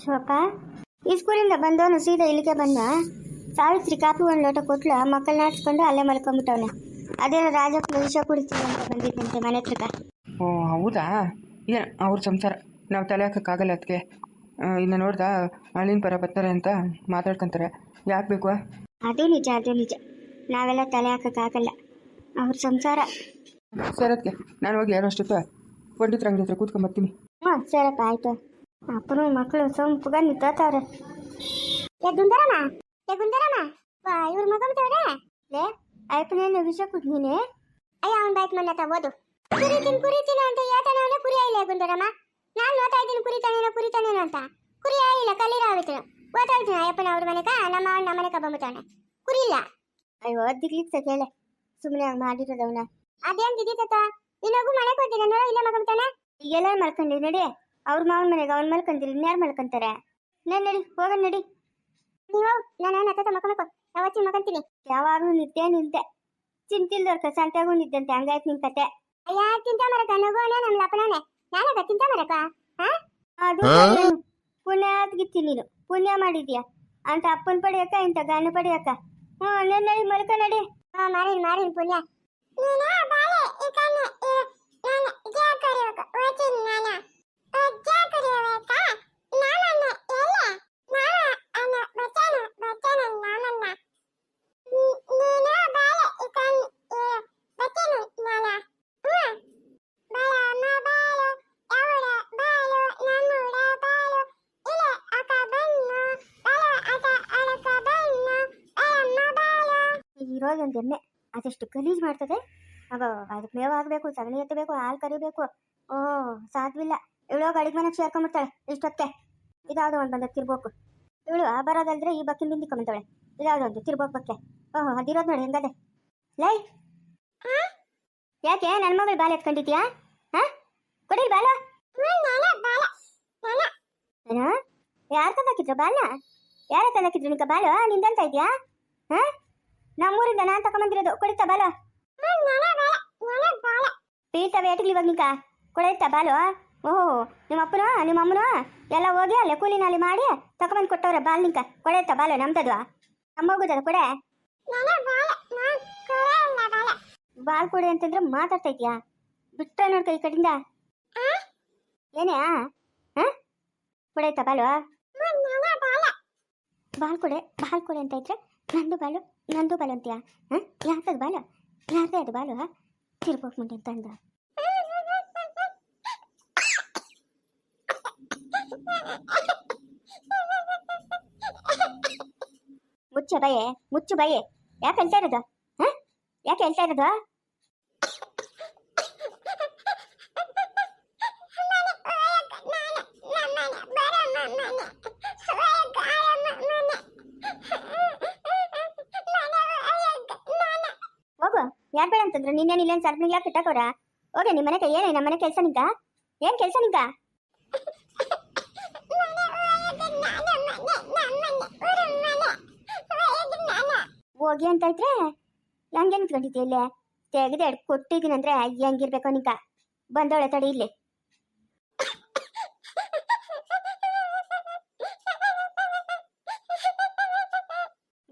ಶಿವಪ್ಪ ಈ ಸ್ಕೂಲಿಂದ ಬಂದವನು ಸೀದಾ ಇಲ್ಲಿಗೆ ಬಂದ. ಸಾವಿತ್ರಿ ಕಾಪಿ ಒಂದು ಲೋಟ ಕೊಟ್ಲು ಮಕ್ಕಳನ್ನ ಆಡ್ಸ್ಕೊಂಡು ಅಲ್ಲೇ ಮಲ್ಕೊಂಬಿಟ್ಟವನೆ. ಅದೇನೋ ರಾಜಪ್ಪ ವಿಷ ಕುಡಿತೀವಿ ಅಂತ ಬಂದಿದ್ದಂತೆ ಮನೆ ಹತ್ರಕ ಓ ಹೌದಾ? ಏನು ಅವ್ರ ಸಂಸಾರ. ನಾವು ತಲೆ ಹಾಕೋಕ್ಕಾಗಲ್ಲ ಅದಕ್ಕೆ ಇನ್ನು ನೋಡ್ದ ಅಳಿನ ಪರ ಬರ್ತಾರೆ ಅಂತ ಮಾತಾಡ್ಕೊಂತಾರೆ. ಯಾಕೆ ಬೇಕು? ಅದು ನಿಜ ಅದು ನಿಜ. ನಾವೆಲ್ಲ ತಲೆ ಹಾಕೋಕ್ಕಾಗಲ್ಲ ಅವ್ರ ಸಂಸಾರ. ಸರ್ ಅದಕ್ಕೆ ನಾನು ಹೋಗಿ ಯಾರೋ ಅಷ್ಟೊತ್ತ ಪಂಡಿತರ ಅಂಗಡಿ ಹತ್ರ ಕೂತ್ಕೊಂಬರ್ತೀನಿ ಹಾಂ ಸರಪ್ಪ ಆಯ್ತು. ಅಪ್ಪನು ಮಕ್ಕಳು ಸೊಂಪುಗ ನಿಂತಾರೆ ಏ ಗುಂದರಮ್ಮ ಏ ಗುಂದರಮ್ಮ ವಾ ಇವ್ರ ಮಗ ಬಿಟ್ಟವ್ರೆ ಲೇ ಅಯ್ಯಪ್ಪನೇನು ವಿಷ ಕುಡ್ ನೀನೆ? ಅಯ್ಯ ಅವ್ನ್ ಬಾಯ್ತು ಮನ್ನ ಓದು. ಕುರಿತೀನಿ ಕುರಿತೀನಿ ಅಂತ ಹೇಳ್ತಾನೆ ಅವನೇ ಕುರಿ ಆಯಿಲ್ಲ ಗುಂದರಮ್ಮ ನಾನು ನೋಡ್ತಾ ಇದ್ದೀನಿ ಕುರಿತಾನೇನೋ ಕುರಿತಾನೇನೋ ಅಂತ. ಕುರಿ ಆಯಿಲ್ಲ ಕಲ್ಲೀರ ಆಗುತ್ತೆ ಓದಾಳ್ತೀನಿ ಅಯ್ಯಪ್ಪನ ಅವ್ರ ಮನೆಗ ನಮ್ಮ ಅವ್ನ ನಮ್ಮ ಮನೆಗೆ ಬಂದ್ಬಿಟ್ಟವನೆ. ಕುರಿ ಇಲ್ಲ. ಅಯ್ಯೋ ದಿಗ್ಲಿಕ್ಕೆ ಕೇಳೆ ಸುಮ್ಮನೆ ಮಾಡಿರೋದವನ. ಅದೇನ್ ದಿಗಿತ ಇನ್ನೊಬ್ಬ ಮನೆಗೆ ಹೋಗ್ತೀನಿ. ನೋಡೋ ಇಲ್ಲ ಮಗ ಮಗಂತಾನೆ ಈಗೆಲ್ಲ ಮಾಡ್ಕೊಂಡಿ ನಡಿ. ಅವ್ರ ಮಾವನ ಮನೆಗೆ ಅವ್ನ ಮಲ್ಕೊಂತಿಲ್ಲ ಇನ್ಯಾರು ಮಲ್ಕೊಂತಾರೆ ನಾನು ನಡಿ ಹೋಗ ನಡಿ. ನೀವು ನಾನು ನತ್ತ ಮಕ್ಕಳು ಯಾವತ್ತಿ ಮಕ್ಕಂತೀನಿ ಯಾವಾಗಲೂ ನಿದ್ದೆ ನಿಂತೆ ಚಿಂತಿಲ್ದವ್ರ ಸಂತ್ಯಾಗೂ ನಿದ್ದಂತೆ ಹಂಗಾಯ್ತು ನಿನ್ ಕತೆ. ಅಯ್ಯ ಚಿಂತ ಮರಕ ನಗುವನೇ ನಮ್ಮ ಲಪಣನೆ ನಾನಕ ಚಿಂತ ಮರಕ ಅದು ನೀನು ಪುಣ್ಯ ಮಾಡಿದ್ಯಾ? ಅಂತ ಅಪ್ಪನ ಪಡಿಯಕ್ಕ ಇಂತ ಗಂಡ ಪಡಿಯಕ್ಕ. ಹ್ಞೂ ನಡಿ ನಡಿ ಮಲ್ಕ ನಡಿ. ಹಾ ಮಾರಿನ್ ಮಾರಿನ್ ಪುಣ್ಯ. ನೀನಾ ಬಾಲೆ ಇಕನ ನಾನು ಜಾಕರಿಯಕ ಓಚಿನ್ ನಾನ ಜಾಕರಿಯಕ ನಾನನ್ನ ಎಲ್ಲ ನಾನ ಅನ ಬಚನ ಬಚನ ನಾನನ್ನ ನೀನಾ ಬಾಲೆ ಇಕನ್ ಬಚನ ನಾನ ಹ್ಮ್ ಬಾಲ ಅಮ್ಮ ಬಾಲು ಅವಳ ಬಾಲು ನಮ್ಮುಡ ಬಾಲು ಇಲೆ ಅಕ ಬನ್ನು ಬಾಲ ಅಕ ಅಳಕ ಬನ್ನು ಅಮ್ಮ ಬಾಲು ಇರೋದೊಂದು ಎಮ್ಮೆ. ಅದೆಷ್ಟು ಗಲೀಜು ಮಾಡ್ತದೆ? ಅವ ಅದಕ್ಕೆ ಮೇವು ಆಗಬೇಕು ಸಗಣಿ ಎತ್ತಬೇಕು, ಹಾಲು ಕರಿಬೇಕು. ಓ, ಸಾಧ್ವಿಲ್ಲ. ಇವಳು ಅಡಿಗೆ ಮನೆಗೆ ಸೇರ್ಕೊಂಡ್ಬಿಡ್ತಾಳೆ ಇಷ್ಟೊತ್ತೆ ಇದಾವುದೋ ಒಂದು ಬಂದ ತಿರ್ಬೇಕು ಇವಳು ಬರೋದಲ್ದ್ರೆ ಈ ಬಕ್ಕಿನ ಬಿಂದಿಕೊಂಬಂತಾಳೆ ಇದಾವುದೋ ಒಂದು ತಿರ್ಬೋಕ್ ಬಕ್ಕೆ. ಓಹೋ, ಅದಿರೋದು ನೋಡಿ ಹೆಂಗದೆ. ಲೈ! ಯಾಕೆ ನನ್ನ ಮಗಳು ಬಾಲ ಎತ್ಕೊಂಡಿದ್ಯಾ? ಹಾ? ಕೊಡಿ ಬಾಲ? ಯಾರು ತಂದಾಕಿದ್ರು ಬಾಲ ಯಾರ ತಂದಾಕಿದ್ರು ನಿಂಕ ಬಾಲು? ನಿಂದಂತ ಇದೆಯಾ? ಹಾ? ನಮ್ಮೂರಿಂದ ನಾನು ತಕೊಂಬಂದಿರೋದು ಕೊಡಿತಾ ಬಾಲು. ಪೀಳ್ತವೆ ಏಟಿಗ್ಲಿ ಇವಾಗ ನಿಕ? ಕೊಡೈತಾ ಬಾಲು? ಓಹೋ, ನಿಮ್ಮ ಅಪ್ಪನು, ನಿಮ್ಮ ಅಮ್ಮನೋ? ಎಲ್ಲ ಹೋಗಿ ಅಲ್ಲೇ ಕೂಲಿನಲ್ಲಿ ಮಾಡಿ ತಕೊಂಬಂದು ಕೊಟ್ಟವ್ರೆ ಬಾಲ್ ನಿಂಕ? ಕೊಡೈತಾ ಬಾಲು ನಮ್ದದು. ನಮ್ಮ ಹೋಗುದದ ಕೊಡೆ? ಬಾಲ್ ಕೊಡೆ ಅಂತಂದ್ರೆ ಮಾತಾಡ್ತಾ ಇದ್ಯಾ ಬಿಟ್ಟ ನೋಡ್ಕ ಈ ಕಡೆಯಿಂದ ಏನೇ ಹಾ? ಕೊಡೈತಾ ಬಾಲು? ಬಾಲ್ ಕೊಡೆ ಬಾಲ್ ಕೊಡೆ ಅಂತ ಇದ್ರೆ ನಂದು ಬಾಲು. ನಂದು ಬಾಲು ಅಂತೀಯಾ ಹಾಂ ಯಾಕದು ಬಾಲು ಯಾರ್ದೇ ಅದು ಬಾಲು ತಿರ್ಬೋಕ್ ಮುಂದೆ ಅಂತ ಅಂದ ಮುಚ್ಚ ಬಯೆ ಮುಚ್ಚು ಬಯೆ ಯಾಕೆ ಹೇಳ್ತಾ ಇರೋದು ಹಾಂ ಯಾಕೆ ಹೇಳ್ತಾ ಇರೋದು ಯಾರು ಬೇಡ ಅಂತಂದ್ರೆ? ನಿನ್ನೇನು ಇಲ್ಲೇನು ಯಾಕೆ ಇಟ್ಟಕೋರ ಹೋಗಿ ನಿಮ್ಮ ಮನೆ ಏನೇ ನಮ್ಮ ಮನೆ ಕೆಲಸ ನಿಂಕ ಏನು ಕೆಲಸ ನಿಂಕ ಹೋಗಿ ಅಂತ ಇದ್ರೆ ಹೆಂಗೆ ನಿಂತ್ಕೊಂಡಿದ್ದೆ ಇಲ್ಲೇ? ತೆಗೆದು ಎಡ್ ಕೊಟ್ಟಿದ್ದೀನಿ ಅಂದ್ರೆ ಹೆಂಗಿರ್ಬೇಕು ನಿಂಕ ಬಂದವಳೆ ತಡಿ ಇಲ್ಲಿ.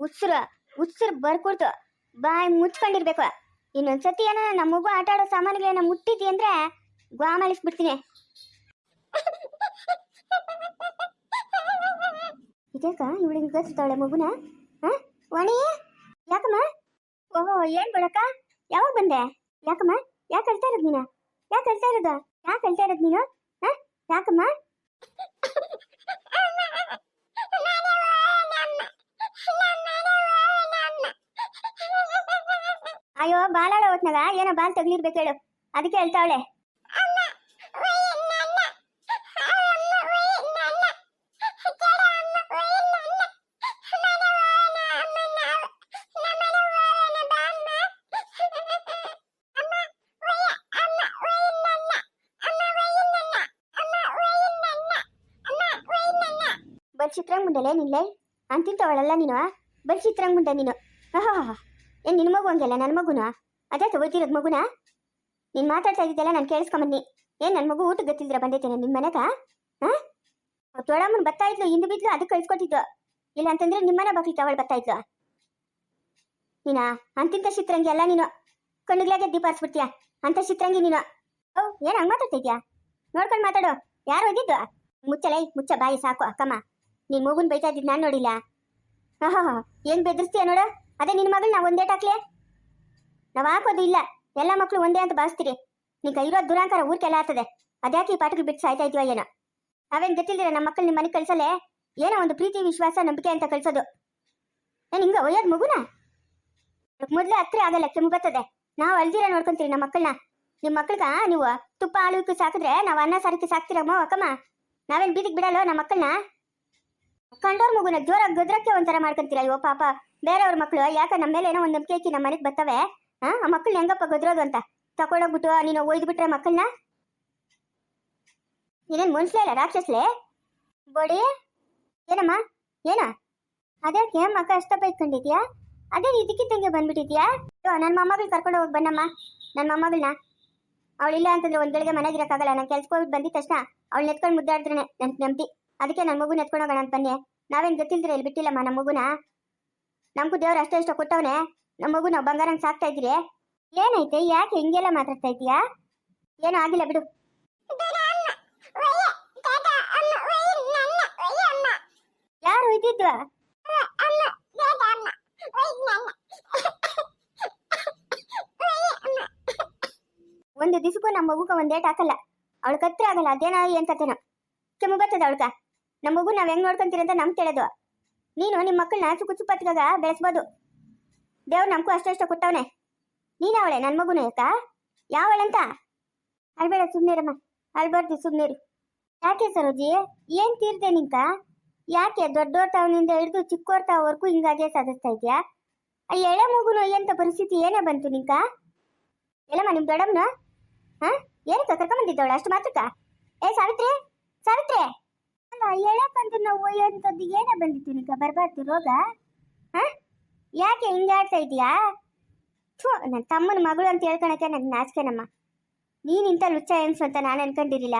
ಉಸಿರು ಉಸಿರು ಬರ್ಕೊಡ್ತು. ಬಾಯ್ ಮುಚ್ಕೊಂಡಿರ್ಬೇಕು. ಇನ್ನೊಂದ್ಸತಿ ಏನೋ ನಮ್ಮ ಮಗು ಆಟ ಆಡೋ ಸಾಮಾನುಗಳೇನ ಮುಟ್ಟಿದ್ದಿ ಅಂದ್ರೆ ಗ್ವಾಮಳಿಸ್ಬಿಡ್ತೀನಿ ಇದಕ್ಕ ಇವಳಿಗೆ ಗರ್ಸ್ತಾವಳೆ ಮಗುನ? ಹಾ? ವಾಣಿ? ಯಾಕಮ್ಮ? ಓಹೋ, ಏನ್ ಬಿಡಕ್ಕ? ಯಾವಾಗ ಬಂದೆ? ಯಾಕಮ್ಮ? ಯಾಕೆ ಕಳ್ತಾ ಇರೋದು ನೀನು? ಯಾಕೆ ಕಳ್ತಾ ಇರೋದು? ಯಾಕೆ ಕಳ್ತಾ ಇರೋದು ನೀನು? ಹಾ? ಯಾಕಮ್ಮ? ಅಯ್ಯೋ, ಬಾಲಾಳ ಹೊತ್ನಾಗ ಏನೋ ಬಾಲ್ ತಗ್ಲಿರ್ಬೇಕು ಹೇಳು. ಅದಕ್ಕೆ ಹೇಳ್ತಾವಳೆ. ಬಲ್ ಚಿತ್ರಂಗ್ ಮುಂದಲೆ ನಿನ್ಲೆ ಅಂತಿಂತವಳಲ್ಲ ನೀನು ಬಲ್ ಚಿತ್ರಂಗ್ ಮುಂದೆ ನೀನು. ಆಹಾ ಏನ್ ನಿನ್ನ ಮಗು ಹಂಗೆಲ್ಲ ನನ್ನ ಮಗುನ? ಅದೇ ತಗೋತಿರೋದು ಮಗುನ? ನೀನು ಮಾತಾಡ್ತಾ ಇದ್ದಿದ್ದೆಲ್ಲ ನಾನು ಕೇಳಿಸ್ಕೊಂಬನ್ನಿ. ಏನ್ ನನ್ನ ಮಗು ಊಟಕ್ಕೆ ಗೊತ್ತಿಲ್ದಿರ ಬಂದೈತೆ ನಿನ್ನ ಮನೆಗ? ಹಾ? ದೊಡ್ಡಮ್ಮನ ಬರ್ತಾ ಇದ್ಲು, ಹಿಂದೆ ಬಿದ್ಲು, ಅದಕ್ಕೆ ಕಳಿಸ್ಕೊಟ್ಟಿದ್ದು. ಇಲ್ಲ ಅಂತಂದ್ರೆ ನಿಮ್ಮನೆ ಬಾಕ್ಲಿಗೆ ಅವಳು ಬರ್ತಾ ಇದ್ಲು. ನೀನಾ? ಅಂತಿಂತ ಚಿತ್ರಂಗಿ ಅಲ್ಲ ನೀನು. ಕಣ್ಣಿಗ್ಲಾಗೆ ದೀಪ ಹಚ್ಬಿಡ್ತೀಯ ಅಂತ ಚಿತ್ರಂಗಿ ನೀನು. ಓ, ಏನು ಹಂಗೆ ಮಾತಾಡ್ತಿದ್ಯಾ ನೋಡ್ಕೊಂಡು ಮಾತಾಡು. ಯಾರು ಹೋಗಿದ್ದು? ಮುಚ್ಚಲೇ, ಮುಚ್ಚ ಬಾಯಿ ಸಾಕು, ಅಕ್ಕಮ್ಮ. ನಿನ್ ಮಗುನ್ ಬೈತಾ ಇದ್ದಿದ್ ನಾನ್ ನೋಡಿಲ್ಲ. ಆಹಾ ಏನ್ ಬೆದರಿಸ್ತೀಯ ನೋಡು? ಅದೇ ನಿನ್ನ ಮಗಳು ನಾವು ಒಂದೇ ಟಾಕ್ಲೆ? ನಾವು ಹಾಕೋದು ಇಲ್ಲ. ಎಲ್ಲ ಮಕ್ಕಳು ಒಂದೇ ಅಂತ ಭಾವಿಸ್ತೀರಿ. ನಿನ್ ಕೈರೋ ದುರಾಂಕಾರ ಊರ್ಕೆಲ್ಲ ಆಗ್ತದೆ. ಅದ್ಯಾಕೆ ಈ ಪಾಠಗಳು ಬಿಟ್ಟು ಸಾಯ್ತಾ ಇದೀವ ಏನೋ? ನಾವೇನ್ ಗೊತ್ತಿಲ್ದಿರ ನಮ್ಮ ಮಕ್ಕಳು ನಿಮ್ಮ ಮನೆಗೆ ಕಳ್ಸಲೆ ಏನೋ ಒಂದು ಪ್ರೀತಿ, ವಿಶ್ವಾಸ, ನಂಬಿಕೆ ಅಂತ ಕಳ್ಸೋದು. ಏನ್ ಹಿಂಗ ಒಯ್ಯೋದು ಮಗುನ? ಮೊದಲೇ ಹತ್ರ ಆಗಲ್ಲ, ಕೆಮ್ಮು ಬರ್ತದೆ. ನಾವು ಅಲ್ದಿರ ನೋಡ್ಕೊಂತೀವಿ ನಮ್ಮ ಮಕ್ಕಳನ್ನ ನಿಮ್ಮ ಮಕ್ಕಳಿಗ ನೀವು ತುಪ್ಪ ಆಳುವಿಕೆ ಸಾಕಿದ್ರೆ ನಾವು ಅನ್ನ ಸಾರಿಕೆ ಸಾಕ್ತಿರಮ್ಮ, ಅಕ್ಕಮ್ಮ? ನಾವೇನ್ ಬೀದಿಗೆ ಬಿಡಲ್ಲ ನಮ್ಮ ಮಕ್ಕಳನ್ನ ಕಂಡೋರ್ ಮಗುನ ಜೋರಾಗಿ ಗದ್ರಕ್ಕೆ ಒಂಥರ ಮಾಡ್ಕೊಂತೀರ, ಅಯ್ಯೋ ಪಾಪ. ಬೇರೆಯವ್ರ ಮಕ್ಕಳು ಯಾಕೆ ನಮ್ಮ ಮೇಲೆ ಏನೋ ಒಂದು ನಂಬಿಕೆ ಇಕ್ಕಿ ನಮ್ಮ ಮನೆಗೆ ಬರ್ತವೆ? ಆ ಮಕ್ಕಳನ್ನ ಹೆಂಗಪ್ಪ ಗೊದ್ರೋದು ಅಂತ? ತಕೊಂಡೋಗ್ಬಿಟ್ಟು ನೀನು ಒಯ್ದು ಬಿಟ್ರೆ ಮಕ್ಕಳನ್ನ ನೀನೇನು ಮನುಷ್ಯ ಇಲ್ಲ, ರಾಕ್ಷಸ್ಲೇ? ಬೋಡಿ ಏನಮ್ಮ? ಏನ? ಅದಕ್ಕೆ ಮಕ್ಕ ಅಷ್ಟ ಬೈಕೊಂಡಿದ್ಯಾ ಅದೇ ಇದಕ್ಕಿದ್ದಂಗೆ ಬಂದ್ಬಿಟ್ಟಿದ್ಯಾ? ನನ್ನ ಮೊಮ್ಮಗಳು ಕರ್ಕೊಂಡು ಹೋಗಿ ಬನ್ನಮ್ಮ. ನನ್ನ ಮೊಮ್ಮಗಳನ್ನ ಅವಳಿಲ್ಲ ಅಂತಂದ್ರೆ ಒಂದ್ ಗಳಿಗೆ ಮನೆಗೆ ಇರಕ್ಕಾಗಲ್ಲ, ನಾನು ಕೆಲ್ಸಕ್ಕೆ ಹೋಗಿ ಬಂದಿದ ತಕ್ಷಣ ಅವಳು ನೆತ್ಕೊಂಡು ಮುದ್ದಾಡಿದ್ರೆ ನನ್ ನೆಮ್ಮದಿ ಅದಕ್ಕೆ ನನ್ನ ಮಗು ನೆತ್ಕೊಂಡು ಹೋಗೋಣ ಅಂತ ಬನ್ನಿ. ನಾವೇನ್ ಗೊತ್ತಿಲ್ದ್ರೆ ಇಲ್ಲಿ ಬಿಟ್ಟಿಲ್ಲಮ್ಮ ನಮ್ಮ ಮಗುನ? ನಮಗೂ ದೇವ್ರು ಅಷ್ಟೋ ಇಷ್ಟ ಕೊಟ್ಟವನೆ. ನಮ್ಮ ಮಗು ನಾವು ಬಂಗಾರಂಗ್ ಸಾಕ್ತಾ ಇದ್ರಿ ಏನೈತೆ, ಯಾಕೆ ಹಿಂಗೆಲ್ಲ ಮಾತಾಡ್ತಾ ಇದೀಯಾ ಏನೂ ಆಗಿಲ್ಲ ಬಿಡು. ಯಾರು ಇದ್ದಿದ್ದು? ಒಂದು ದಿವಸಕ್ಕೂ ನಮ್ಮ ಮಗುಗ ಒಂದೇಟ್ ಹಾಕಲ್ಲ. ಅವಳ ಕತ್ರೆ ಆಗಲ್ಲ, ಅದೇನೋ ಏನ್ ಕೆಮ್ಮು ಬರ್ತದ ಅವಳ್ಕ ನಮ್ಮ ಮಗು ನಾವ್ ಹೆಂಗ್ ನೋಡ್ಕೊಂತೀರಿ ಅಂತ ನಮ್ಗೆ ತಿಳಿದು. ನೀನು ನಿಮ್ಮ ಮಕ್ಕಳನ್ನ ಚುಕ್ಕು ಚುಪ್ಪತ್ತಿಗಾಗ ಬೆಳೆಸ್ಬೋದು. ದೇವ್ರು ನಮಗೂ ಅಷ್ಟಷ್ಟು ಕೊಟ್ಟವನೆ. ನೀನು ಅವಳೆ ನನ್ನ ಮಗುನು ಯಾಕ ಯಾವಳಂತ ಅಳ್ಬೇಡ ಸುಮ್ನಿರಮ್ಮ. ಅಳ್ಬಾರ್ದು ಸುಮ್ನಿರು. ಯಾಕೆ ಸರೋಜಿ? ಏನ್ ತೀರ್ದೆ ನಿಂತ? ಯಾಕೆ ದೊಡ್ಡೋರ್ ತಾವನಿಂದ ಹಿಡಿದು ಚಿಕ್ಕೋರ್ ತಾವವರೆಗೂ ಹಿಂಗಾಗೆ ಸಾಧಿಸ್ತಾ ಇದೆಯಾ? ಆ ಎಳೆ ಮಗುನು ಎಂತ ಪರಿಸ್ಥಿತಿ ಏನೇ ಬಂತು ನಿಂಕ? ಎಲ್ಲಮ್ಮ ನಿಮ್ಮ ದೊಡ್ಡಮ್ಮನ? ಹಾ? ಏನಕ್ಕ ಕರ್ಕೊಂಬಂದಿದ್ದವಳ ಅಷ್ಟು ಮಾತ್ರಕ್ಕ? ಏ, ಸಾವಿತ್ರಿ? ಸಾವಿತ್ರಿ? ಅಲ್ಲ ನೋವು ಎಂತದ್ದು ಏನೇ ಬಂದಿತ್ತು ನಿಂಕ ಬರಬಾರ್ದು, ರೋಗ? ಹಾ? ಯಾಕೆ ಹಿಂಗಾಡ್ತಾ ಇದೀಯಾ? ಥೂ ನನ್ನ ತಮ್ಮನ ಮಗಳು ಅಂತ ಹೇಳ್ಕೊಳಕ್ಕೆ ನನಗೆ ನಾಚಿಕೆನಮ್ಮ. ನೀನು ಇಂಥ ಲುಚ್ಚ ಎನ್ಸು ಅಂತ ನಾನು ಅನ್ಕೊಂಡಿರಲಿಲ್ಲ.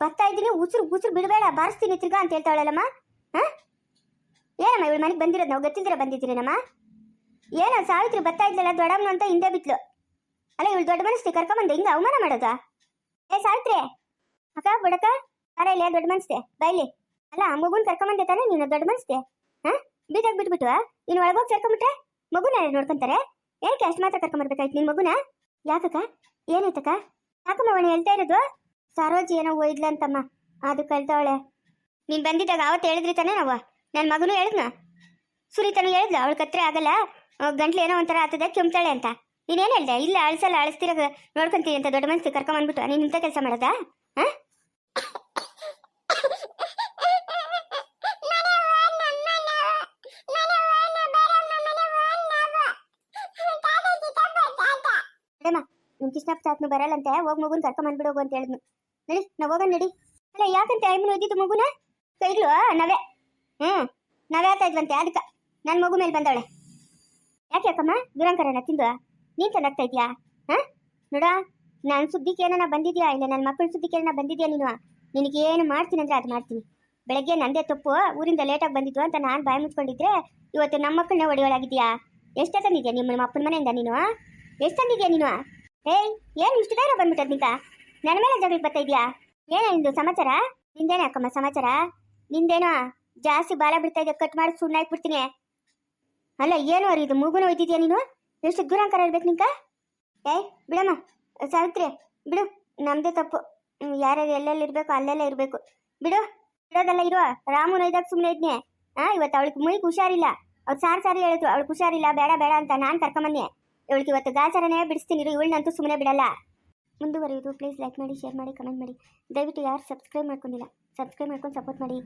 ಬರ್ತಾ ಇದ್ದೀನಿ, ಉಸಿರು ಉಸಿರು ಬಿಡಬೇಡ, ಬಾರಿಸ್ತೀನಿ ತಿರ್ಗಾ ಅಂತ ಹೇಳ್ತಾಳಲ್ಲಮ್ಮ. ಹಾ? ಏನಮ್ಮ, ಇವಳು ಮನೆಗೆ ಬಂದಿರೋದು ನಾವು ಗೊತ್ತಿದ್ರೆ ಬಂದಿದ್ದೀರೇನಮ್ಮ? ಏನೋ ಸಾವಿತ್ರಿ ಬರ್ತಾ ಇದ್ಲಲ್ಲ, ದೊಡ್ಡಮ್ಮನ ಅಂತ ಹಿಂದೆ ಬಿಟ್ಲು. ಅಲ್ಲ, ಇವಳು ದೊಡ್ಡ ಮನಸ್ತಿ ಕರ್ಕೊಂಬಂದು ಹಿಂಗೆ ಅವಮಾನ ಮಾಡೋದಾ? ಏ, ಸಾವಿತ್ರಿ! ಅಕ್ಕ ಬುಡಕ ಅರ ಇಲ್ಲ, ದೊಡ್ಡ ಮನಸ್ತೆ ಬೈಲಿ ಅಲ್ಲ, ಮಗುನ್ ಕರ್ಕೊಂಬಂದೆ ತಾನೆ, ನೀನು ದೊಡ್ಡ ಮನಸ್ತೆ ಹಾ? ಬೀದಾಗ ಬಿಟ್ಬಿಟ್ಟು ನೀನು ಒಳಗೋಗಿ ಸೇರ್ಕೊಂಬಿಟ್ರೆ ಮಗುನ ನೋಡ್ಕೊಂತಾರೆ? ಏನಕ್ಕೆ ಅಷ್ಟು ಮಾತ್ರ ಕರ್ಕೊಂಬರ್ಬೇಕಾಯ್ತು ನಿನ್ ಮಗುನ? ಯಾಕಕ್ಕ? ಏನಾಯ್ತಕ್ಕ? ಯಾಕಮ್ಮ ಅವನು ಹೇಳ್ತಾ ಇರೋದು? ಸರೋಜಿ ಏನೋ ಒಯ್ದ್ಲಂತಮ್ಮ. ಅದು ಕಳ್ತಾವಳೆ ನೀನ್ ಬಂದಿದ್ದಾಗ ಅವತ್ತು ಹೇಳಿದ್ರಿ ತಾನೆ ನಾವು. ನನ್ನ ಮಗನು ಹೇಳಿದ್ನ. ಸುರಿತನು ಹೇಳಿದ್ಲ, ಅವಳ ಕತ್ರೆ ಆಗಲ್ಲ. ಗಂಟ್ಲು ಏನೋ ಒಂಥರ ಆತದ ಕೆಮ್ತಾಳೆ ಅಂತ. ನೀನೇನು ಹೇಳ್ದೆ? ಇಲ್ಲ, ಅಳಿಸಲ್ಲ, ಅಳಿಸ್ತಿರೋ, ನೋಡ್ಕೊಂತೀನಿ ಅಂತ ದೊಡ್ಡ ಮನಸ್ಸು ಕರ್ಕೊಂಬಂದ್ಬಿಟ್ಟು ನೀನು ಇಂಥ ಕೆಲಸ ಮಾಡೋದಾ? ಹಾ? ಮೇಡಮ ನಿಮ್ ಕೃಷ್ಣಪ್ಪ ಸಾತ್ನು ಬರಲ್ಲಂತೆ, ಹೋಗ್ ಮಗುನ್ ಕರ್ಕೊಂಡ್ ಬಂದ್ಬಿಡೋಗು ಅಂತ ಹೇಳಿದ್ನು. ನಡಿ, ನಾವ್ ಹೋಗೋಣ ನಡಿ. ಅಲ್ಲ, ಯಾಕಂತ ಐಮನ್ ಓದಿದ್ದು ಮಗುನ? ಕೈಗ್ಲು ನವೆ. ಹ್ಮ್, ನವೆ ಆತ ಇದ್ವಂತೆ ಅದಕ್ಕ ನನ್ ಮಗು ಮೇಲೆ ಬಂದವಳೆ. ಯಾಕೆ ಯಾಕಮ್ಮ ದುರಂಕರನ ತಿಂದು ನೀನ್ ಚೆನ್ನಾಗ್ತಾ ಇದ್ಯಾ? ಹಾ? ನೋಡ, ನಾನು ಸುದ್ದಿ ಕೇಳೋಣ ಬಂದಿದ್ಯಾ? ಇಲ್ಲ ನನ್ನ ಮಕ್ಕಳ ಸುದ್ದಿ ಕೇಳನ ಬಂದಿದ್ಯಾ ನೀನು? ನಿನಗೆ ಏನು ಮಾಡ್ತೀನಿ ಅಂದ್ರೆ ಅದು ಮಾಡ್ತೀನಿ. ಬೆಳಗ್ಗೆ ನಂದೇ ತಪ್ಪು, ಊರಿಂದ ಲೇಟಾಗಿ ಬಂದಿದ್ದು ಅಂತ ನಾನು ಬಾಯ್ ಮುಚ್ಕೊಂಡಿದ್ರೆ ಇವತ್ತು ನಮ್ಮ ಮಕ್ಕಳನ್ನ ಒಡೆಯೋಳಾಗಿದ್ಯಾ ಎಷ್ಟೇ ತಂದಿದ್ಯಾ ನಿಮ್ಮ ಅಪ್ಪನ ಮನೆಯಿಂದ ನೀನು ಎಷ್ಟು ತಂದಿದ್ಯಾ ನೀನು? ಏಯ್, ಏನು ಇಷ್ಟು ಬೇರೆ ಬಂದ್ಬಿಟ್ಟದ್ ನಿಂಕ ನನ್ನ ಮೇಲೆ ಜಗಳಕ್ಕೆ ಬರ್ತಾ ಇದೆಯಾ? ಏನ ನಿಂದು ಸಮಾಚಾರ? ನಿಂದೇನ ಅಕ್ಕಮ್ಮ ಸಮಾಚಾರ? ನಿಂದೇನೋ ಜಾಸ್ತಿ ಬಾಲ ಬಿಡ್ತಾ ಇದೆಯಾ, ಕಟ್ ಮಾಡಿ ಸುಣ್ಣ ಹಾಕ್ಬಿಡ್ತೀನಿ ಅಲ್ಲ, ಏನು ಅವ್ರಿ ಇದು, ಮೂಗುನ ಒಯ್ದಿದ್ಯಾ ನೀನು? ಎಷ್ಟು ದೂರಾಂಕರ ಇರ್ಬೇಕು ನಿಂಕ ಏಯ್, ಬಿಡಮ್ಮ, ಸಾವಿತ್ರಿ, ಬಿಡು. ನಮ್ದೇ ತಪ್ಪು. ಯಾರ್ಯಾರು ಎಲ್ಲೆಲ್ಲಿ ಇರ್ಬೇಕು, ಅಲ್ಲೆಲ್ಲ ಇರ್ಬೇಕು. ಬಿಡು, ಬಿಡೋದೆಲ್ಲ ಇರೋ. ರಾಮು ನೈದಾಗ ಸುಮ್ಮನೆ ಇದ್ನೆ. ಆ, ಇವತ್ತು ಅವಳಿಗೆ ಮುಯಿಗೆ ಹುಷಾರಿಲ್ಲ. ಅವ್ರು ಸಾರ್ ಸಾರಿ ಹೇಳಿದ್ರು. ಅವಳಿಗೆ ಹುಷಾರಿಲ್ಲ, ಬೇಡ ಬೇಡ ಅಂತ ನಾನು ಕರ್ಕೊಂಬನ್ನಿ. ಇವಳಿಗೆ ಇವತ್ತು ಗಾಚಾರನೇ ಬಿಡಿಸ್ತೀನಿ ಇವಳನ್ನಂತೂ ಸುಮ್ಮನೆ ಬಿಡಲ್ಲ. ಮುಂದುವರಿಯೋದು ಪ್ಲೀಸ್ ಲೈಕ್ ಮಾಡಿ ಶೇರ್ ಮಾಡಿ ಕಮೆಂಟ್ ಮಾಡಿ. ದಯವಿಟ್ಟು ಯಾರು ಸಬ್ಸ್ಕ್ರೈಬ್ ಮಾಡ್ಕೊಂಡಿಲ್ಲ ಸಬ್ಸ್ಕ್ರೈಬ್ ಮಾಡ್ಕೊಂಡು ಸಪೋರ್ಟ್ ಮಾಡಿ.